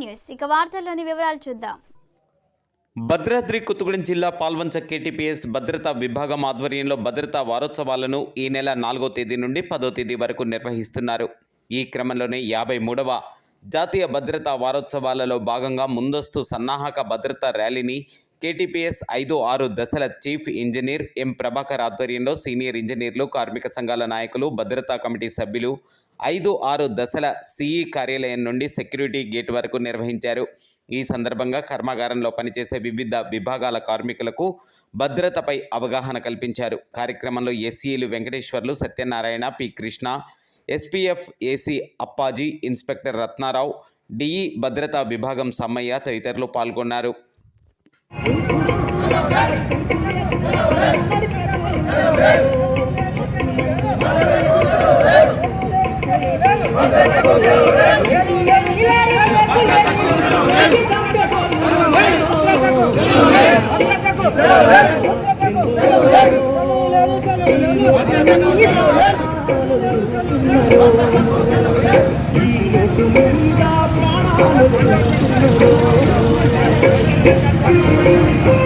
News. ఇక వార్తల్లోని వివరాలు చూద్దాం. భద్రాద్రి కొత్తగూడెం జిల్లా పాల్వంచ కేటీపీఎస్ భద్రతా విభాగం ఆధ్వర్యంలో భద్రతా వారోత్సవాలను ఈ నెల నాలుగో తేదీ నుండి పదో తేదీ వరకు నిర్వహిస్తున్నారు. ఈ క్రమంలోనే యాభై మూడవ జాతీయ భద్రతా వారోత్సవాలలో భాగంగా ముందస్తు సన్నాహక భద్రతా ర్యాలీని కేటీపీఎస్ ఐదు ఆరు దశల చీఫ్ ఇంజనీర్ ఎం ప్రభాకర్ ఆధ్వర్యంలో సీనియర్ ఇంజనీర్లు కార్మిక సంఘాల నాయకులు భద్రతా కమిటీ సభ్యులు ఐదు ఆరు దశల సిఈ కార్యాలయం నుండి సెక్యూరిటీ గేట్ వరకు నిర్వహించారు. ఈ సందర్భంగా కర్మాగారంలో పనిచేసే వివిధ విభాగాల కార్మికులకు భద్రతపై అవగాహన కల్పించారు. కార్యక్రమంలో ఎస్సీలు Venkateswarlu Satyanarayana P Krishna SPF AC Appaji inspector Ratnarao DE భద్రతా విభాగం సమ్మయ్య తదితరులు పాల్గొన్నారు. Thank you.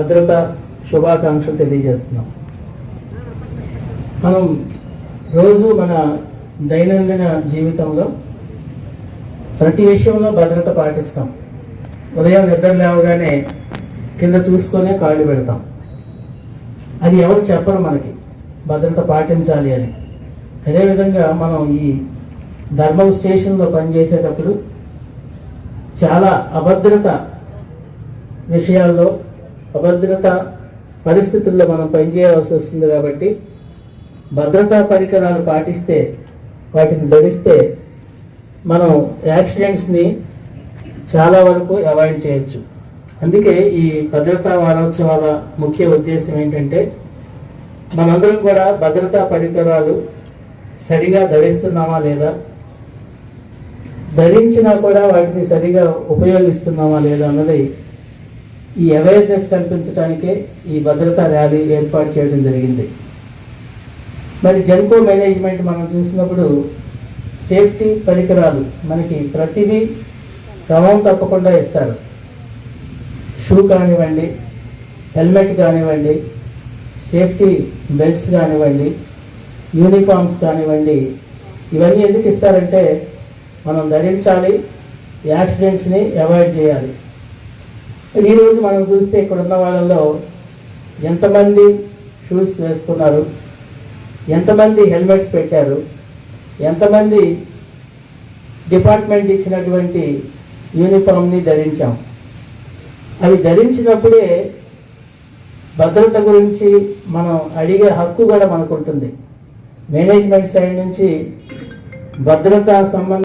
భద్రత శుభాకాంక్షలు తెలియజేస్తున్నాం. మనం రోజు మన దైనందిన జీవితంలో ప్రతి విషయంలో భద్రత పాటిస్తాం. ఉదయం నిద్ర లేవగానే కింద చూసుకొనే కాళ్ళు పెడతాం. అది ఎవరు చెప్పరు మనకి భద్రత పాటించాలి అని. అదేవిధంగా మనం ఈ ధర్మం స్టేషన్లో పనిచేసేటప్పుడు చాలా అభద్రత విషయాల్లో అభద్రత పరిస్థితుల్లో మనం పనిచేయవలసి వస్తుంది కాబట్టి భద్రతా పరికరాలు పాటిస్తే వాటిని ధరిస్తే మనం యాక్సిడెంట్స్ని చాలా వరకు అవాయిడ్ చేయొచ్చు. అందుకే ఈ భద్రతా వారోత్సవాల ముఖ్య ఉద్దేశం ఏంటంటే మనందరం కూడా భద్రతా పరికరాలు సరిగా ధరిస్తున్నామా లేదా? ధరించినా కూడా వాటిని సరిగా ఉపయోగిస్తున్నామా లేదా అన్నది ఈ అవేర్నెస్ కల్పించడానికే ఈ భద్రతా ర్యాలీ ఏర్పాటు చేయడం జరిగింది. మరి జన్కో మేనేజ్మెంట్ మనం చూసినప్పుడు సేఫ్టీ పరికరాలు మనకి ప్రతిదీ క్రమం తప్పకుండా ఇస్తారు. షూ కానివ్వండి హెల్మెట్ కానివ్వండి సేఫ్టీ బెల్ట్స్ కానివ్వండి యూనిఫామ్స్ కానివ్వండి ఇవన్నీ ఎందుకు ఇస్తారంటే మనం ధరించాలి యాక్సిడెంట్స్ని అవాయిడ్ చేయాలి. ఈరోజు మనం చూస్తే ఇక్కడ ఉన్న వాళ్ళలో ఎంతమంది షూస్ వేసుకున్నారు ఎంతమంది హెల్మెట్స్ పెట్టారు ఎంతమంది డిపార్ట్మెంట్ ఇచ్చినటువంటి యూనిఫామ్ని ధరించాం. అవి ధరించినప్పుడే భద్రత గురించి మనం అడిగే హక్కు కూడా మనకు ఉంటుంది మేనేజ్మెంట్ సైడ్ నుంచి భద్రతా సంబంధ